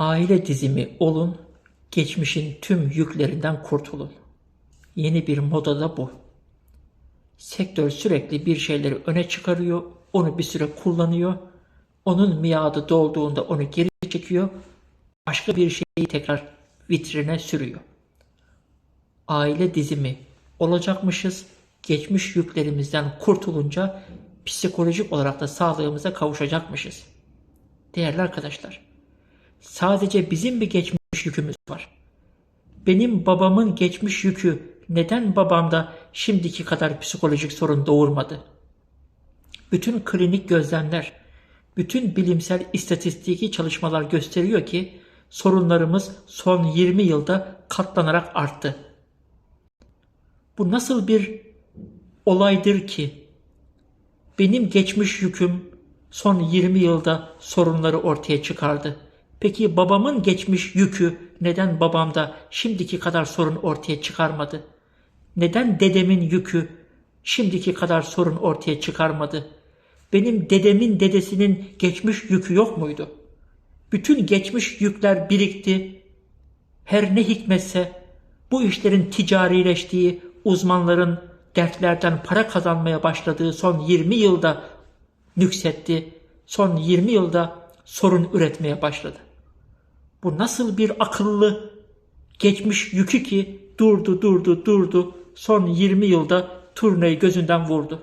Aile dizimi olun, geçmişin tüm yüklerinden kurtulun. Yeni bir moda da bu. Sektör sürekli bir şeyleri öne çıkarıyor, onu bir süre kullanıyor, onun miadı dolduğunda onu geri çekiyor, başka bir şeyi tekrar vitrine sürüyor. Aile dizimi olacakmışız, geçmiş yüklerimizden kurtulunca psikolojik olarak da sağlığımıza kavuşacakmışız. Değerli arkadaşlar, sadece bizim bir geçmiş yükümüz var. Benim babamın geçmiş yükü neden babamda şimdiki kadar psikolojik sorun doğurmadı? Bütün klinik gözlemler, bütün bilimsel istatistiki çalışmalar gösteriyor ki sorunlarımız son 20 yılda katlanarak arttı. Bu nasıl bir olaydır ki benim geçmiş yüküm son 20 yılda sorunları ortaya çıkardı. Peki babamın geçmiş yükü neden babamda şimdiki kadar sorun ortaya çıkarmadı? Neden dedemin yükü şimdiki kadar sorun ortaya çıkarmadı? Benim dedemin dedesinin geçmiş yükü yok muydu? Bütün geçmiş yükler birikti. Her ne hikmetse bu işlerin ticarileştiği, uzmanların dertlerden para kazanmaya başladığı son 20 yılda nüksetti. Son 20 yılda sorun üretmeye başladı. Bu nasıl bir akıllı geçmiş yükü ki durdu durdu durdu son 20 yılda turnayı gözünden vurdu.